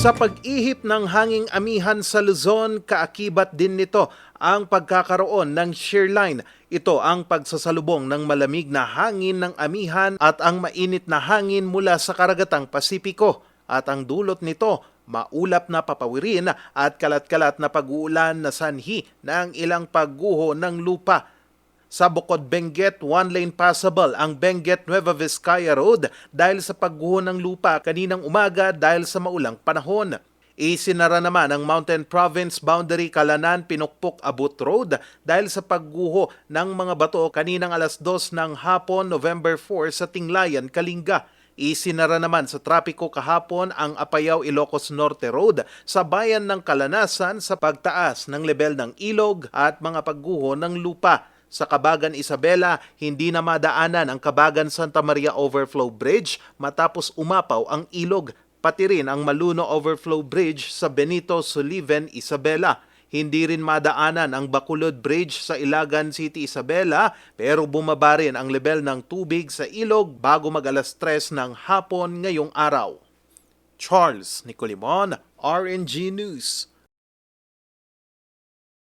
Sa pag-ihip ng hanging amihan sa Luzon, kaakibat din nito ang pagkakaroon ng shear line. Ito ang pagsasalubong ng malamig na hangin ng amihan at ang mainit na hangin mula sa karagatang Pasipiko. At ang dulot nito, maulap na papawirin at kalat-kalat na pag-uulan na sanhi ng ilang pagguho ng lupa. Sa Bukod Benguet, one lane passable ang Benguet Nueva Vizcaya Road dahil sa pagguho ng lupa kaninang umaga dahil sa maulang panahon. Isinara naman ang Mountain Province Boundary Kalanan Pinukpok Abut Road dahil sa pagguho ng mga bato kaninang alas 2 ng hapon November 4 sa Tinglayan, Kalinga. Isinara naman sa trapiko kahapon ang Apayao Ilocos Norte Road sa bayan ng Kalanasan sa pagtaas ng level ng ilog at mga pagguho ng lupa. Sa Kabagan Isabela, hindi na madaanan ang Kabagan Santa Maria Overflow Bridge matapos umapaw ang ilog, pati rin ang Maluno Overflow Bridge sa Benito Sullivan, Isabela. Hindi rin madaanan ang Bacolod Bridge sa Ilagan City, Isabela, pero bumaba rin ang level ng tubig sa ilog bago mag alas 3 ng hapon ngayong araw. Charles Nicolimon, RNG News.